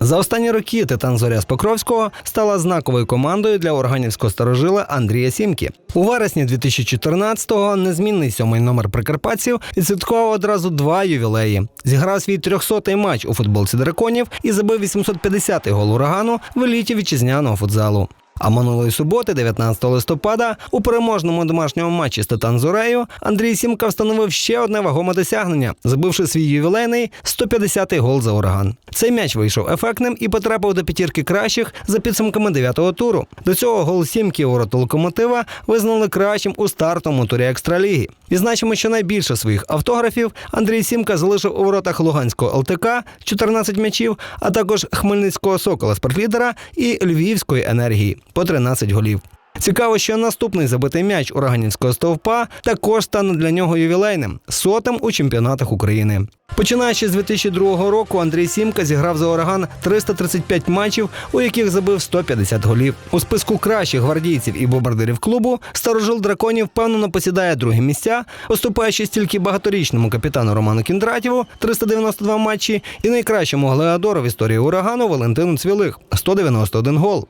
За останні роки Титан Зоря з Покровського стала знаковою командою для органівського старожила Андрія Сімки. У вересні 2014-го незмінний сьомий номер прикарпатців відсвяткував одразу два ювілеї. Зіграв свій 300-й матч у футболці драконів і забив 850-й гол урагану в еліті вітчизняного футзалу. А минулої суботи, 19 листопада, у переможному домашньому матчі з Титан Зорею Андрій Сімка встановив ще одне вагоме досягнення, забивши свій ювілейний 150-й гол за ураган. Цей м'яч вийшов ефектним і потрапив до п'ятірки кращих за підсумками 9-го туру. До цього гол Сімки у локомотива визнали кращим у стартовому турі екстраліги. Відзначимо, що найбільше своїх автографів Андрій Сімка залишив у воротах Луганського ЛТК 14 м'ячів, а також Хмельницького Сокола спортлідера і Львівської енергії по 13 голів. Цікаво, що наступний забитий м'яч ураганівського стовпа також стане для нього ювілейним сотим у чемпіонатах України. Починаючи з 2002 року, Андрій Сімка зіграв за ураган 335 матчів, у яких забив 150 голів. У списку кращих гвардійців і бомбардирів клубу старожил драконів впевнено посідає другі місця, поступаючи стільки багаторічному капітану Роману Кіндратєву 392 матчі і найкращому глеадору в історії урагану Валентину Цвілих 191 гол.